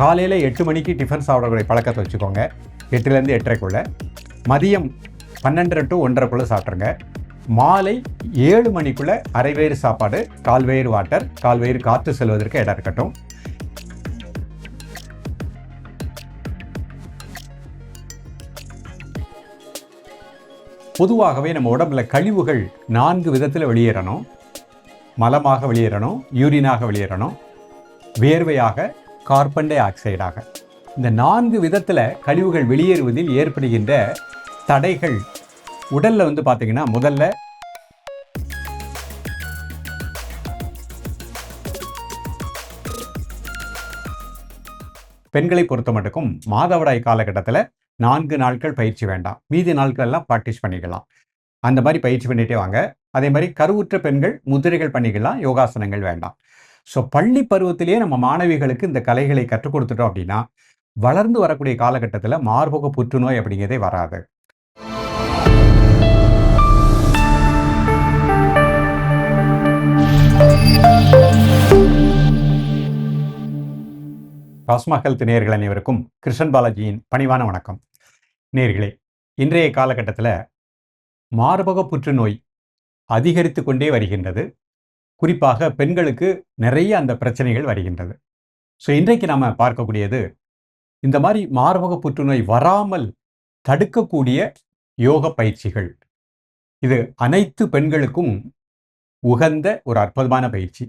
காலையில் எட்டு மணிக்கு டிஃபன் சாப்பிடக்கூடிய பழக்கத்தை வச்சுக்கோங்க. எட்டுலேருந்து எட்டரைக்குள்ளே. மதியம் பன்னெண்டரை டு ஒன்றரைக்குள்ளே சாப்பிட்ருங்க மாலை ஏழு மணிக்குள்ளே அரைவயிறு சாப்பாடு கால்வயிறு வாட்டர் கால்வயிறு காற்று செல்வதற்கு இடம் இருக்கட்டும். பொதுவாகவே நம்ம உடம்புல கழிவுகள் நான்கு விதத்தில் வெளியேறணும். மலமாக வெளியேறணும் யூரினாக வெளியேறணும். வேர்வையாக கார்பன் டை ஆக்சைடாக. இந்த நான்கு விதத்தில் கழிவுகள் வெளியேறுவதில் ஏற்படுகின்ற தடைகள் உடல்ல வந்து பார்த்தீங்கன்னா முதல்ல பெண்களை பொறுத்த மட்டுக்கும் மாதவிடாய் காலகட்டத்தில் நான்கு நாட்கள் பயிற்சி வேண்டாம். மீதி நாட்கள் எல்லாம் ப்ராக்டிஸ் பண்ணிக்கலாம். அந்த மாதிரி பயிற்சி பண்ணிட்டே வாங்க. அதே மாதிரி கருவுற்ற பெண்கள் முதிரைகள் பண்ணிக்கலாம் யோகாசனங்கள் வேண்டாம். ஸோ பள்ளி பருவத்திலேயே நம்ம மாணவிகளுக்கு இந்த கலைகளை கற்றுக் கொடுத்துட்டோம் அப்படின்னா வளர்ந்து வரக்கூடிய காலகட்டத்தில் மார்பக புற்றுநோய் அப்படிங்கிறதே வராது. காஸ்மா ஹெல்த் நேர்கள் அனைவருக்கும் கிருஷ்ணன் பாலாஜியின் பணிவான வணக்கம். நேர்களே இன்றைய காலகட்டத்தில் மார்பக புற்றுநோய் அதிகரித்து கொண்டே வருகின்றது. குறிப்பாக பெண்களுக்கு நிறைய அந்த பிரச்சனைகள் வருகின்றது. ஸோ இன்றைக்கு நாம் பார்க்கக்கூடியது இந்த மாதிரி மார்பக புற்றுநோய் வராமல் தடுக்கக்கூடிய யோக பயிற்சிகள். இது அனைத்து பெண்களுக்கும் உகந்த ஒரு அற்புதமான பயிற்சி.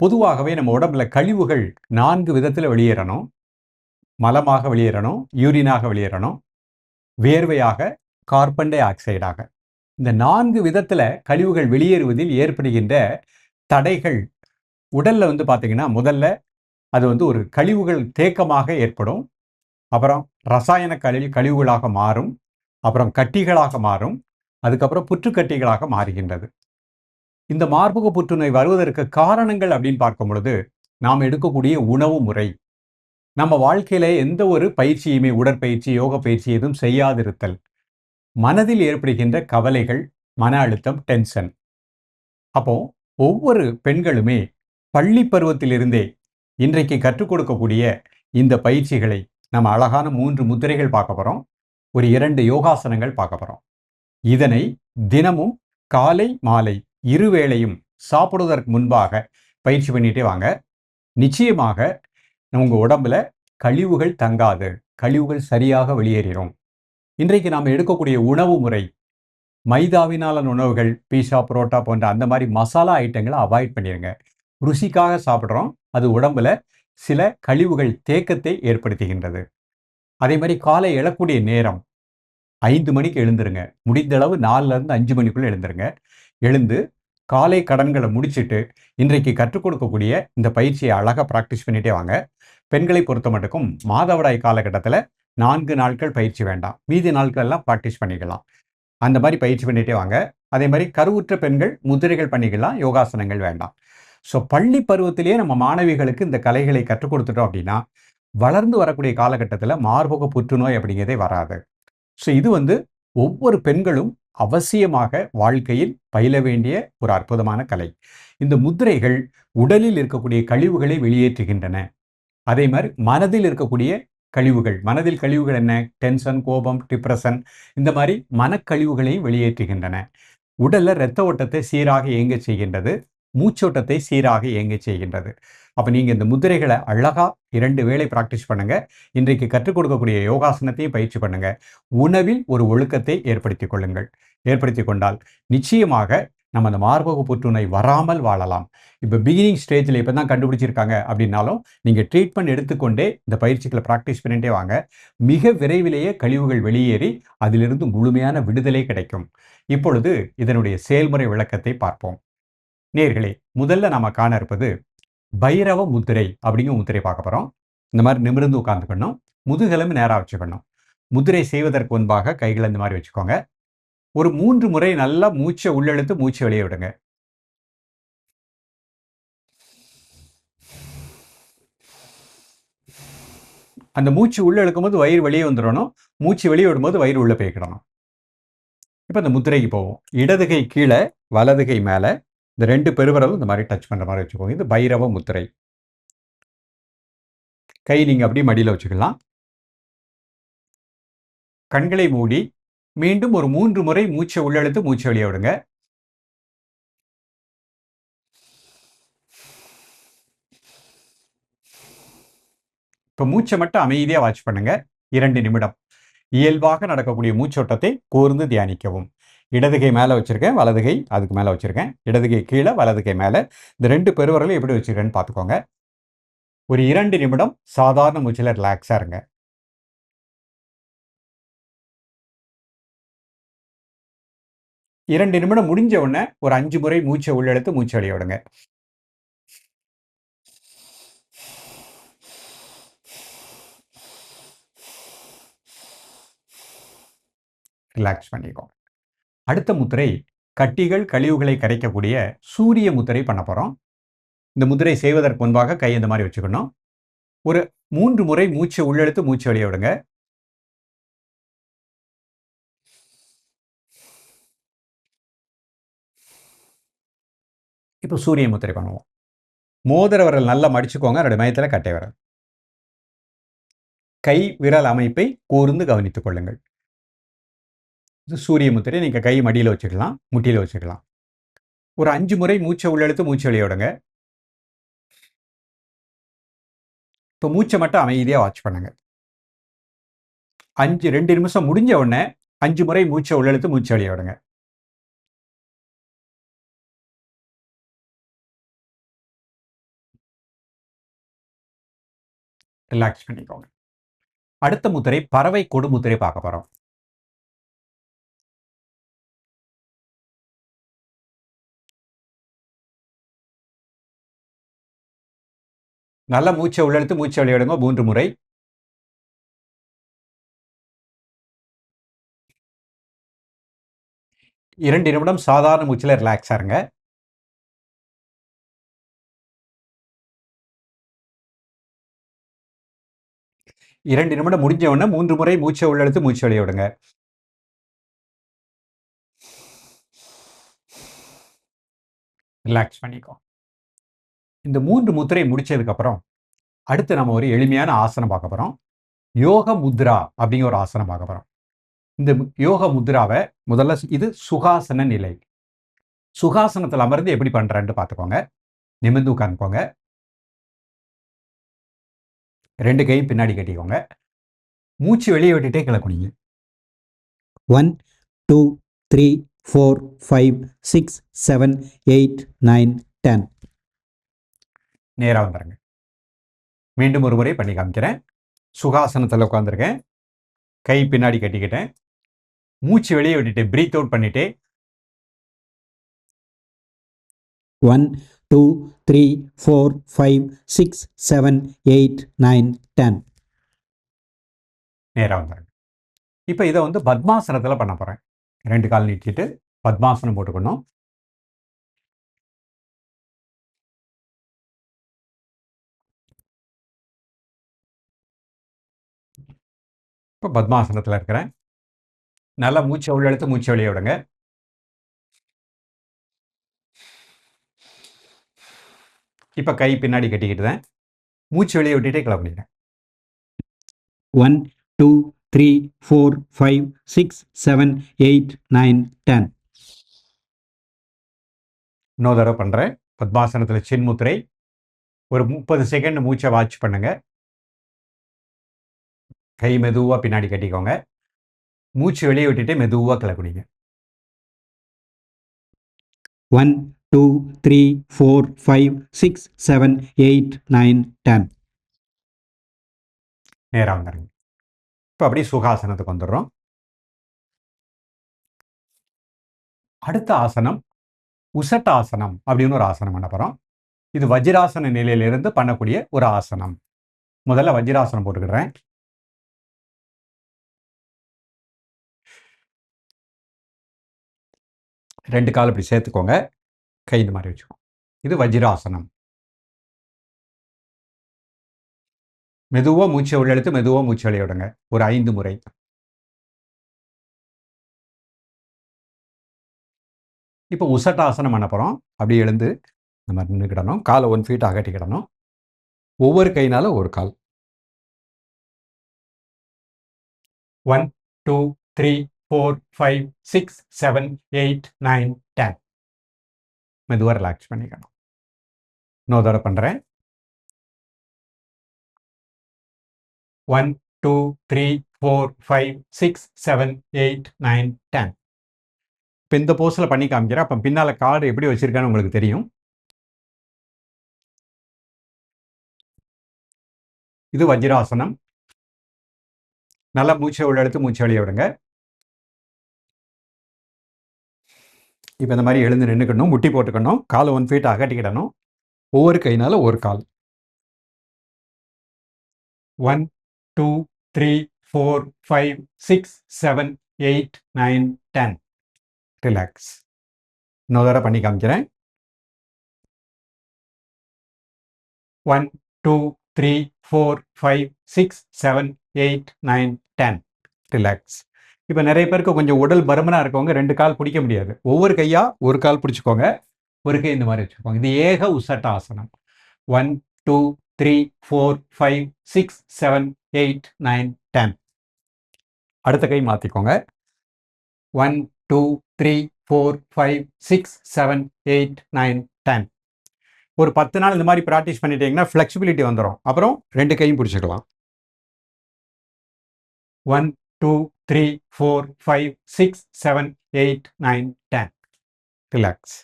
பொதுவாகவே நம்ம உடம்புல கழிவுகள் நான்கு விதத்தில் வெளியேறணும். மலமாக வெளியேறணும் யூரினாக வெளியேறணும் வேர்வையாக கார்பன் டை ஆக்சைடாக. இந்த நான்கு விதத்தில் கழிவுகள் வெளியேறுவதில் ஏற்படுகின்ற தடைகள் உடல்ல வந்து பார்த்தீங்கன்னா முதல்ல அது வந்து ஒரு கழிவுகள் தேக்கமாக ஏற்படும். அப்புறம் ரசாயன கழிவு கழிவுகளாக மாறும். அப்புறம் கட்டிகளாக மாறும். அதுக்கப்புறம் புற்றுக்கட்டிகளாக மாறுகின்றது. இந்த மார்பக புற்றுநோய் வருவதற்கு காரணங்கள் அப்படின்னு பார்க்கும் பொழுது நாம் எடுக்கக்கூடிய உணவு முறை. நம்ம வாழ்க்கையில எந்த ஒரு பயிற்சியுமே உடற்பயிற்சி யோக பயிற்சி எதுவும் செய்யாதிருத்தல். மனதில் ஏற்படுகின்ற கவலைகள் மன அழுத்தம் டென்ஷன் அப்போ ஒவ்வொரு பெண்களுமே பள்ளி பருவத்திலிருந்தே இன்றைக்கு கற்றுக் கொடுக்கக்கூடிய இந்த பயிற்சிகளை நம்ம அழகான மூன்று முத்திரைகள் பார்க்க போறோம். ஒரு இரண்டு யோகாசனங்கள் பார்க்க போறோம். இதனை தினமும் காலை மாலை இருவேளையும் சாப்பிடுவதற்கு முன்பாக பயிற்சி பண்ணிட்டே வாங்க. நிச்சயமாக உங்க உடம்புல கழிவுகள் தங்காது. கழிவுகள் சரியாக வெளியேறிடும் இன்றைக்கு நாம் எடுக்கக்கூடிய உணவு முறை மைதாவினாலான உணவுகள் பீஸா புரோட்டா போன்ற அந்த மாதிரி மசாலா ஐட்டங்களை அவாய்ட் பண்ணிடுங்க ருசிக்காக சாப்பிட்றோம். அது உடம்புல சில கழிவுகள் தேக்கத்தை ஏற்படுத்துகின்றது. அதே மாதிரி காலை எழக்கூடிய நேரம் ஐந்து மணிக்கு எழுந்துருங்க. முடிந்த அளவு இருந்து அஞ்சு மணிக்குள்ளே எழுந்துருங்க. எழுந்து காலை கடன்களை முடிச்சிட்டு இன்றைக்கு கற்றுக் கொடுக்கக்கூடிய இந்த பயிற்சியை அழகாக ப்ராக்டிஸ் பண்ணிட்டே வாங்க. பெண்களை பொறுத்த மட்டுக்கும் மாதவிடாய் காலகட்டத்தில் நான்கு நாட்கள் பயிற்சி வேண்டாம். மீதி நாட்கள் எல்லாம் ப்ராக்டிஸ் பண்ணிக்கலாம். அந்த மாதிரி பயிற்சி பண்ணிட்டே வாங்க. அதே மாதிரி கருவுற்ற பெண்கள் முதிரைகள் பண்ணிக்கலாம். யோகாசனங்கள் வேண்டாம். ஸோ பள்ளி பருவத்திலேயே நம்ம மாணவிகளுக்கு இந்த கலைகளை கற்றுக் கொடுத்துட்டோம் அப்படின்னா வளர்ந்து வரக்கூடிய காலகட்டத்தில் மார்பக புற்றுநோய் அப்படிங்கிறதே வராது. ஸோ இது வந்து ஒவ்வொரு பெண்களும் அவசியமாக வாழ்க்கையில் பயில வேண்டிய ஒரு அற்புதமான கலை. இந்த முத்திரைகள் உடலில் இருக்கக்கூடிய கழிவுகளை வெளியேற்றுகின்றன. அதே மாதிரி மனதில் இருக்கக்கூடிய கழிவுகள். மனதில் கழிவுகள் என்ன? டென்ஷன் கோபம் டிப்ரெஷன் இந்த மாதிரி மனக்கழிவுகளையும் வெளியேற்றுகின்றன. உடல்ல இரத்த ஓட்டத்தை சீராக இயங்க செய்கின்றது. மூச்சோட்டத்தை சீராக இயங்க செய்கின்றது. அப்போ நீங்கள் இந்த முதிரைகளை அழகா இரண்டு வேளை ப்ராக்டிஸ் பண்ணுங்க. இன்றைக்கு கற்றுக் கொடுக்கக்கூடிய யோகாசனத்தையும் பயிற்சி பண்ணுங்க. உணவில் ஒரு ஒழுக்கத்தை ஏற்படுத்திக் கொள்ளுங்கள். ஏற்படுத்தி கொண்டால் நிச்சயமாக நம்ம அந்த மார்பக புற்றுநோய் வராமல் வாழலாம். இப்போ பிகினிங் ஸ்டேஜில் இப்போ தான் கண்டுபிடிச்சிருக்காங்க அப்படின்னாலும் நீங்கள் ட்ரீட்மெண்ட் எடுத்துக்கொண்டே இந்த பயிற்சிகளை ப்ராக்டிஸ் பண்ணிகிட்டே வாங்க. மிக விரைவிலேயே கழிவுகள் வெளியேறி அதிலிருந்து முழுமையான விடுதலை கிடைக்கும். இப்பொழுது இதனுடைய செயல்முறை விளக்கத்தை பார்ப்போம். நேர்களே முதல்ல நாம் காண இருப்பது பைரவ முத்திரை அப்படிங்கிற முத்திரை பார்க்க போகிறோம் இந்த மாதிரி நிமிர்ந்து உட்காந்துக்கணும் முதுகெலும்பு நேராக வச்சுக்கணும். முதிரை செய்வதற்கு முன்பாக கைகளை இந்த மாதிரி வச்சுக்கோங்க. ஒரு மூன்று முறை நல்லா மூச்சை உள்ளெழுத்து மூச்சை வெளியே விடுங்க. அந்த மூச்சு உள்ளே இழுக்கும்போது வயிறு வெளியே வந்துடணும். மூச்சு வெளியே விடும்போது வயிறு உள்ளே போய்க்கிடணும் இப்போ இந்த முத்திரைக்கு போவோம். இடதுகை கீழே வலதுகை மேலே இந்த ரெண்டு பெருவிரலும் இந்த மாதிரி டச் பண்ணுற மாதிரி வச்சுக்கோங்க. இது பைரவ முத்திரை. கை நீங்கள் அப்படியே மடியில் வச்சுக்கலாம். கண்களை மூடி மீண்டும் ஒரு மூன்று முறை மூச்சை உள்ளெழுத்து மூச்சை வெளியே விடுங்க. இப்போ மூச்சை மட்டும் அமைதியாக வாட்ச் பண்ணுங்க. இரண்டு நிமிடம். இயல்பாக நடக்கக்கூடிய மூச்சோட்டத்தை கூர்ந்து தியானிக்கவும். இடதுகை மேலே வச்சுருக்கேன் வலதுகை அதுக்கு மேலே வச்சுருக்கேன். இடதுகை கீழே வலதுகை மேலே. இந்த ரெண்டு பெருவரலும் எப்படி வச்சுருக்கேன்னு பார்த்துக்கோங்க. ஒரு இரண்டு நிமிடம் சாதாரண மூச்சில் ரிலாக்ஸாக இருங்க. இரண்டு நிமிடம் முடிஞ்ச உடனே ஒரு அஞ்சு முறை மூச்சை உள்ளெடுத்து மூச்சை வெளியே விடுங்க. ரிலாக்ஸ் பண்ணிக்கோங்க அடுத்த முத்திரை கட்டிகள் கழிவுகளை கரைக்கக்கூடிய சூரிய முத்திரை பண்ண போகிறோம் இந்த முத்திரை செய்வதற்கு முன்பாக கை இந்த மாதிரி வச்சுக்கணும். ஒரு மூன்று முறை மூச்சை உள்ளெடுத்து மூச்சு வெளியே விடுங்க. இப்போ சூரிய முத்திரை பண்ணுவோம். மோதிர விரல் நல்லா மடிச்சுக்கோங்க. ரெண்டு மயத்தில் கட்டை விரல். கை விரல் அமைப்பை கூர்ந்து கவனித்துக் கொள்ளுங்கள். இது சூரிய முத்திரை. நீங்கள் கை மடியில் வச்சுக்கலாம். முட்டியில் வச்சுக்கலாம். ஒரு அஞ்சு முறை மூச்சை உள்ளெழுத்து மூச்சை வெளியோடுங்க. இப்போ மூச்சை மட்டும் அமைதியாக வாட்ச் பண்ணுங்க. அஞ்சு ரெண்டு நிமிஷம் முடிஞ்ச உடனே அஞ்சு முறை மூச்சை உள்ளெழுத்து மூச்சை வெளியோடுங்க. ரிலாக்ஸ் பண்ணிக்கோங்க. அடுத்த முத்திரை பறவை கொடு முத்திரை பார்க்க போகிறோம் நல்ல மூச்சை உள்ளெடுத்து மூச்சை வெளியிடுங்க. மூன்று முறை. இரண்டு நிமிடம் சாதாரண மூச்சில் ரிலாக்ஸாக இருங்க. இரண்டு நிமிடம் முடிஞ்ச உடனே மூன்று முறை மூச்சை உள்ளெழுத்து மூச்சு வெளியே விடுங்க. ரிலாக்ஸ் பண்ணிக்கோ. இந்த மூன்று முத்திரை முடிச்சதுக்கப்புறம் அடுத்து நம்ம ஒரு எளிமையான ஆசனம் பார்க்க போகிறோம் யோக முத்ரா அப்படிங்கிற ஒரு ஆசனம் பார்க்க போகிறோம் இந்த யோக முத்ராவை முதல்ல இது சுகாசன நிலை. சுகாசனத்தில் அமர்ந்து எப்படி பண்ணுறேன்ட்டு பார்த்துக்கோங்க. நிமிர்ந்து உட்காந்துக்கோங்க ரெண்டு கையும் பின்னாடி கட்டிக்கோங்க. மூச்சு வெளியே விட்டுட்டே கிளக்குனிங்க one two three four five six seven eight nine ten நேராக வந்துடுங்க மீண்டும் ஒரு முறை பண்ணி காமிக்கிறேன். சுகாசனத்தில் உட்காந்துருக்கேன் கை பின்னாடி கட்டிக்கிட்டேன். மூச்சு வெளியே விட்டுட்டு பிரீத் அவுட் பண்ணிட்டு. One two three four five six seven eight nine ten நேராக வந்துடுங்க இப்போ இதை வந்து பத்மாசனத்தில் பண்ண போகிறேன் ரெண்டு கால் நீட்டிட்டு பத்மாசனம் போட்டுக்கணும். இப்போ பத்மாசனத்தில் இருக்கிறேன். நல்லா மூச்சை உள்ளெடுத்து மூச்சை வெளியே விடுங்க. இப்போ கை பின்னாடி கட்டிக்கிட்டு தான் மூச்சு வெளியே விட்டுட்டே கிளம்பிடுறேன் one two three four five six seven eight nine ten இன்னொரு தடவை பண்ணுறேன் பத்மாசனத்தில் சின்முத்திரை ஒரு முப்பது செகண்ட் மூச்சை வாட்ச் பண்ணுங்க. கை மெதுவாக பின்னாடி கட்டிக்கோங்க. மூச்சு வெளியே விட்டுட்டு மெதுவாக கிளக்குடிங்க one two three four five six seven eight nine ten நேராக வந்துடுங்க இப்போ அப்படியே சுகாசனத்துக்கு வந்துடுறோம். அடுத்த ஆசனம் உசட்டாசனம் அப்படின்னு ஒரு ஆசனம் பண்ண போகிறோம் இது வஜ்ராசன நிலையிலிருந்து பண்ணக்கூடிய ஒரு ஆசனம். முதல்ல வஜ்ராசனம் போட்டுக்கிடுறேன். ரெண்டு கால் இப்படி சேர்த்துக்கோங்க. கை இந்த மாதிரி வச்சுக்கணும் இது வஜ்ராசனம் மெதுவாக மூச்சை உள்ளெழுத்து மெதுவாக மூச்சு விளையாடுங்க ஒரு ஐந்து முறை இப்போ உசட்டாசனம் பண்ண போகிறோம் அப்படியே எழுந்து நம்ம நின்றுக்கிடணும் காலை ஒன் ஃபீட் அகட்டிக்கிடணும் ஒவ்வொரு கைனால ஒரு கால் one two three four five six seven eight nine மெதுவாக ரிலாக்ஸ் பண்ணிக்கணும். இன்னொரு தடவை பண்ணுறேன் one two three four five six seven eight nine ten இப்போ இந்த போஸில் பண்ணி காமிக்கிறேன். அப்போ பின்னால் கார்டு எப்படி வச்சுருக்கான்னு உங்களுக்கு தெரியும். இது வஜ்ராசனம். நல்லா மூச்சை உள்ள எடுத்து மூச்சை வெளியே விடுங்க. இப்போ இந்த மாதிரி எழுந்து நின்றுக்கணும் முட்டி போட்டுக்கணும் காலை ஒன் ஃபீட் அகட்டிக்கிடணும். ஒவ்வொரு கைனால ஒரு கால். One two three four five six seven eight nine ten relax இன்னொரு தடவை பண்ணி காமிக்கிறேன். One two three four five six seven eight nine ten relax இப்போ நிறைய பேருக்கு கொஞ்சம் உடல் பருமனாக இருக்கவங்க ரெண்டு கால் பிடிக்க முடியாது. ஒவ்வொரு கையாக ஒரு கால் பிடிச்சிக்கோங்க. ஒரு கை இந்த மாதிரி வச்சுக்கோங்க. இது ஏக உசட்ட ஆசனம் one two three four five six seven eight nine ten அடுத்த கை மாற்றிக்கோங்க one two three four five six seven eight nine ten ஒரு பத்து நாள் இந்த மாதிரி ப்ராக்டிஸ் பண்ணிட்டீங்கன்னா ஃப்ளெக்சிபிலிட்டி வந்துடும் அப்புறம் ரெண்டு கையும் பிடிச்சிக்கலாம். One two three four five six seven eight nine ten relax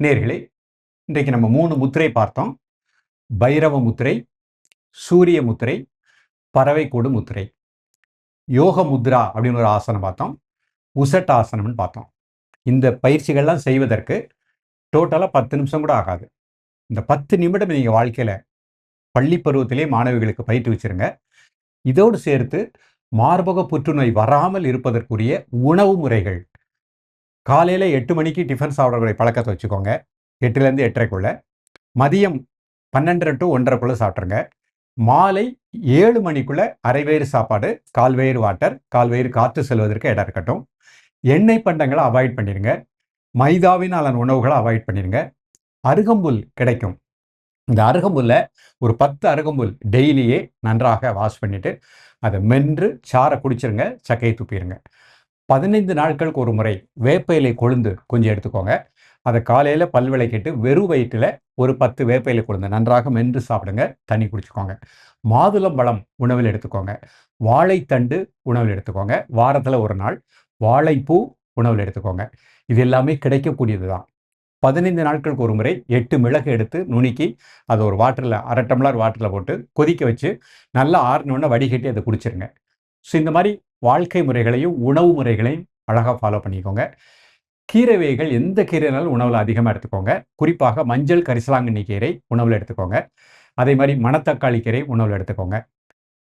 நேர்களே இன்றைக்கு நம்ம மூணு முத்திரை பார்த்தோம். பைரவ முத்திரை சூரிய முத்திரை பறவை முத்திரை. யோக முத்ரா அப்படின்னு ஒரு ஆசனம் பார்த்தோம். உசட் ஆசனம்னு பார்த்தோம். இந்த பயிற்சிகள்லாம் செய்வதற்கு டோட்டலாக பத்து நிமிஷம் கூட ஆகாது. இந்த பத்து நிமிடம் நீங்கள் வாழ்க்கையில் பள்ளி பருவத்திலே மாணவிகளுக்கு பயிற்று வச்சுருங்க. இதோடு சேர்த்து மார்பக புற்றுநோய் வராமல் இருப்பதற்குரிய உணவு முறைகள். காலையில் எட்டு மணிக்கு டிஃபன் சாப்பிடக்கூடிய பழக்கத்தை வச்சுக்கோங்க. எட்டுலேருந்து எட்டரைக்குள்ளே. மதியம் பன்னெண்டரை டு ஒன்றரைக்குள்ளே சாப்பிட்ருங்க மாலை ஏழு மணிக்குள்ளே அரைவேறு சாப்பாடு கால்வேறு வாட்டர் கால்வேறு காற்று செல்வதற்கு இடம் இருக்கட்டும். எண்ணெய் பண்டங்களை அவாய்ட் பண்ணிடுங்க மைதாவினாலான உணவுகளை அவாய்ட் பண்ணிடுங்க அருகம்புல் கிடைக்கும். இந்த அருகம்புல்ல ஒரு பத்து அருகம்புல் டெய்லியே நன்றாக வாஷ் பண்ணிட்டு அதை மென்று சாரை குடிச்சிருங்க சக்கையை துப்பிடுங்க பதினைந்து நாட்களுக்கு ஒரு முறை வேப்ப இலை கொழுந்து கொஞ்சம் எடுத்துக்கோங்க. அதை காலையில் பல் விளக்கிட்டு வெறும் வயிற்றில் ஒரு பத்து வேப்ப இலை கொழுந்து நன்றாக மென்று சாப்பிடுங்க தண்ணி குடிச்சுக்கோங்க. மாதுளம்பழம் உணவில் எடுத்துக்கோங்க. வாழைத்தண்டு உணவில் எடுத்துக்கோங்க. வாரத்தில் ஒரு நாள் வாழைப்பூ உணவில் எடுத்துக்கோங்க. இது எல்லாமே கிடைக்கக்கூடியது தான் பதினைந்து நாட்களுக்கு ஒரு முறை எட்டு மிளகு எடுத்து நுணுக்கி அதை ஒரு வாட்டரில் அரை டம்ளர் வாட்டரில் போட்டு கொதிக்க வச்சு நல்லா ஆறினோடனே வடிகட்டி அதை குடிச்சிருங்க. ஸோ இந்த மாதிரி வாழ்க்கை முறைகளையும் உணவு முறைகளையும் அழகாக ஃபாலோ பண்ணிக்கோங்க. கீரை வகைகள் எந்த கீரைனாலும் உணவில் அதிகமாக எடுத்துக்கோங்க. குறிப்பாக மஞ்சள் கரிசலாங்கண்ணி கீரை உணவில் எடுத்துக்கோங்க. அதே மாதிரி மணத்தக்காளி கீரை உணவில் எடுத்துக்கோங்க.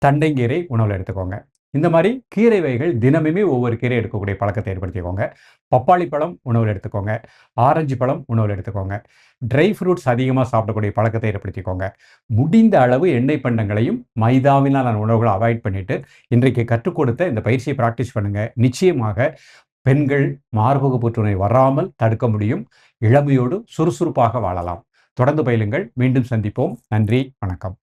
தண்டைங்கீரை உணவில் எடுத்துக்கோங்க. இந்த மாதிரி கீரை வகைகள் தினமுமே ஒவ்வொரு கீரை எடுக்கக்கூடிய பழக்கத்தை ஏற்படுத்திக்கோங்க. பப்பாளி பழம் உணவில் எடுத்துக்கோங்க. ஆரஞ்சு பழம் உணவில் எடுத்துக்கோங்க. ட்ரை ஃப்ரூட்ஸ் அதிகமாக சாப்பிடக்கூடிய பழக்கத்தை ஏற்படுத்திக்கோங்க. முடிந்த அளவு எண்ணெய் பண்டங்களையும் மைதாவினால் உணவுகளை அவாய்ட் பண்ணிட்டு இன்றைக்கு கற்றுக் கொடுத்த இந்த பயிற்சியை ப்ராக்டிஸ் பண்ணுங்க. நிச்சயமாக பெண்கள் மார்பக புற்றுநோய் வராமல் தடுக்க முடியும். இளமையோடு சுறுசுறுப்பாக வாழலாம். தொடர்ந்து பயிலுங்கள். மீண்டும் சந்திப்போம். நன்றி. வணக்கம்.